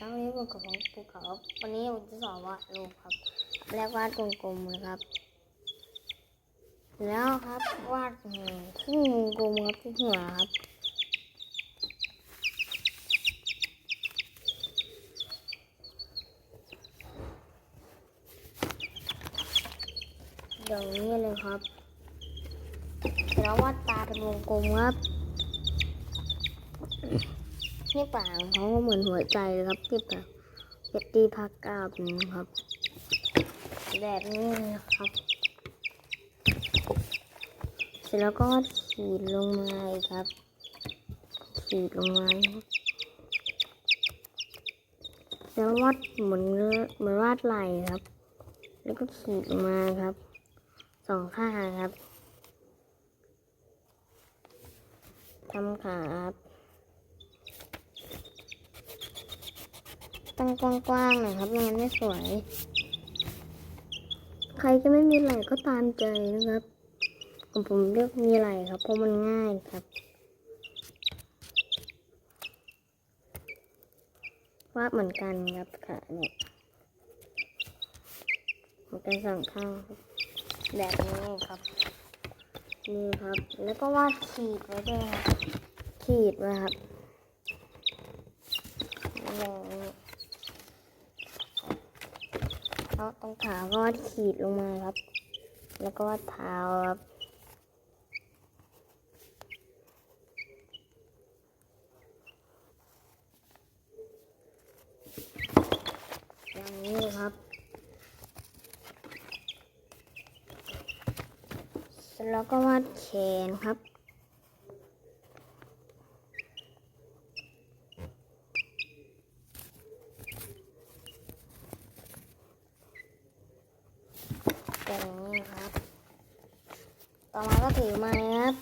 ครับวันนี้ผมกับผมภูเขาครับวันนี้ผมจะสอนวาดรูปครับ แรกวาดกลมๆนะครับ แล้วครับวาดอืมครึ่งวงกลมครับที่หัวครับอย่างนี้เลยครับแล้ววาดตาเป็นวงกลมครับ ที่ปากเขาก็เหมือนหัวใจเลยครับที่ปากเป็ดตีพักกาบนะครับ แบบนี้นะครับ เสร็จแล้วก็ขีดลงมาครับ ขีดลงมาแล้ววาดเหมือนเหมือนวาดไหล่ครับ แล้วก็ขีดมาครับ สองข้างครับทำขาครับ ตั้งกว้างๆหน่อยครับไม่งั้นไม่สวย ใครจะไม่มีไหล่ก็ตามใจนะครับของผมเลือกมีไหล่ครับ เพราะมันง่ายครับวาดเหมือนกันครับขาเนี่ยเหมือนกันสองข้างครับแบบนี้ครับนี่ครับ แล้วก็วาดขีดไว้ด้วยขีดไว้ครับอย่างนี้ แล้วตรงขาก็วาดขีดลงมาครับ แล้วก็วาดเท้าครับอย่างนี้เลยครับแล้วก็วาดแขนครับ อย่างนี้ครับ ต่อมาก็ถือไม้ครับ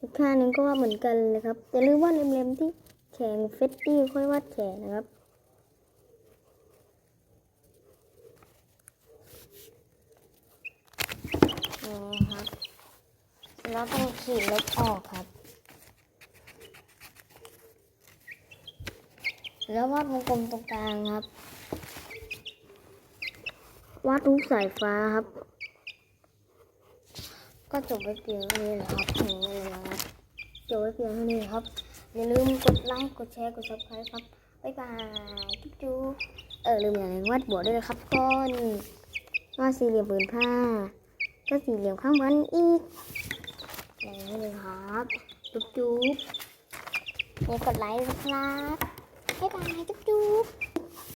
อีกข้างหนึ่งก็ว่าดเหมือนกันเลยครับอย่าลืมวาดเล็มๆที่แขนเฟตตี้ค่อยวาดแขนนะครับนี่ครับแล้วต้องขีดเล็กออกครับ แล้ววาดวงกลมตรงกลางครับ วาดรูปสายฟ้าครับ ก็จบไปเพียงเท่านี้แหละครับอย่างนี้เละจบไปเพียงเท่านี้ครับ อย่าลืมกดไลค์ กดแชร์ กดซับสไครต์ครับ บ๊ายบายจุ๊บจุ๊บเออลืมอย่างหนึงวาดบัวด้วยนะครับก้อนวาดสี่เหลี่ยมผืนผ้า ก็สี่เหลี่ยมข้างบนอีกอย่างนี้เลยครับจุ๊บจุ๊บนี่กดไลค์นะครับบ๊ายบายจุ๊บจุ๊